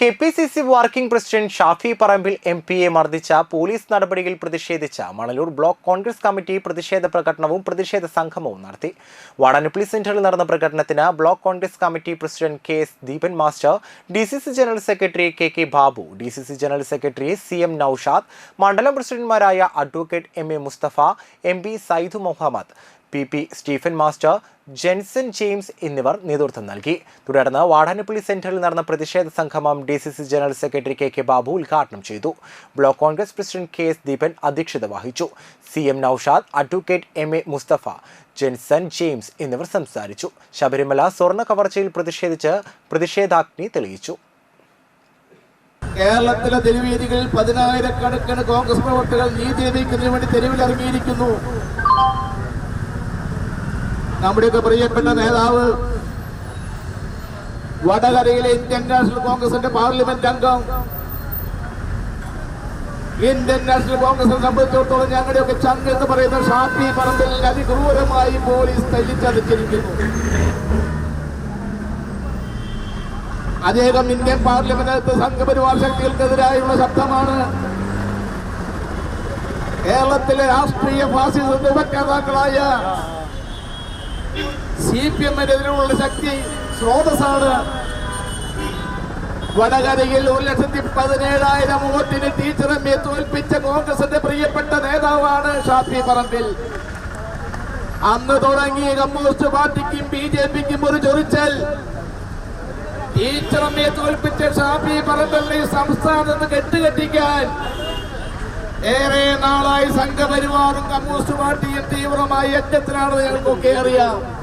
K P C C working president Shafi Parambil M പിയെ മർദ്ദിച്ച police നടപടിയിൽ പ്രതിഷേധിച്ച മണലൂർ ബ്ലോക്ക് കോൺഗ്രസ് കമ്മിറ്റി പ്രതിഷേധ പ്രകടനവും പ്രതിഷേധ സംഗമവും നടത്തി. വാടാനുപ്പള്ളി സെന്ററിൽ നടന്ന പ്രകടനത്തിന് block Congress committee president K S Deepan master D C C general secretary K K Babu D C C general secretary C M Noushad മണ്ഡലം പ്രസിഡന്റുമാരായ advocate M A Mustafa M P Saidu Muhammad P P Stephen master Jenson James എന്നിവർ നേതൃത്വം നൽകി. തുടർന്ന് വാടാനപ്പള്ളി സെന്ററിൽ നടന്ന പ്രതിഷേധ സംഗമം D C C general secretary K K Babu ഉദ്ഘാടനം ചെയ്തു. Block Congress president K S Deepan അധ്യക്ഷത വഹിച്ചു. C M Noushad advocate M A Mustafa Jenson James എന്നിവർ സംസാരിച്ചു. ശബരിമല സ്വർണ കവർച്ചയിൽ പ്രതിഷേധിച്ച് പ്രതിഷേധാഗ്നി തെളിയിച്ചു. കേരളത്തിലെ തെരുവേദികളിൽ പതിനായിരക്കണക്കിന് കോൺഗ്രസ് പ്രവർത്തകർ നീതി ലഭിക്കുന്നതിന് വേണ്ടി തെരുവിലിറങ്ങിയിരിക്കുന്നു. നമ്മുടെയൊക്കെ പ്രിയപ്പെട്ട നേതാവ് വടകരയിലെ ഇന്ത്യൻ നാഷണൽ കോൺഗ്രസിന്റെ പാർലമെന്റ് അംഗം. ഇന്ത്യൻ നാഷണൽ കോൺഗ്രസിനെ സംബന്ധിച്ചിടത്തോളം ഞങ്ങളുടെയൊക്കെ ചങ്ക് എന്ന് പറയുന്ന ഷാഫി പറമ്പിൽ അതിക്രൂരമായി പോലീസ് തല്ലിച്ചതച്ചിരിക്കുന്നു. അദ്ദേഹം ഇന്ത്യൻ പാർലമെന്റിനകത്ത് സംഘപരിവാർ ശക്തികൾക്കെതിരായുള്ള ശബ്ദമാണ്. കേരളത്തിലെ രാഷ്ട്രീയ ഫാസിസ്റ്റ് ഉപജ്ഞാതാക്കളായ സി പി എമ്മിനെതിരെയുള്ള ശക്തി സ്രോതസ്സാണ്. വടകരയിൽ ഒരു ലക്ഷത്തി പതിനേഴായിരം വോട്ടിന് ടീച്ചറമ്മയെ തോൽപ്പിച്ച കോൺഗ്രസിന്റെ പ്രിയപ്പെട്ട നേതാവാണ് ഷാഫി പറമ്പിൽ. അന്ന് തുടങ്ങിയ കമ്മ്യൂണിസ്റ്റ് പാർട്ടിക്കും ബി ജെ പിക്കും ഒരു ചൊറിച്ചൽ. ടീച്ചറമ്മയെ തോൽപ്പിച്ച ഷാഫി പറമ്പിൽ സംസ്ഥാനത്ത് കെട്ടുകെട്ടിക്കാൻ ഏറെ സംഘപരിവാറും കമ്മ്യൂണിസ്റ്റ് പാർട്ടിയും തീവ്രമായ യജ്ഞത്തിനാണ് ഞങ്ങൾക്കൊക്കെ അറിയാം.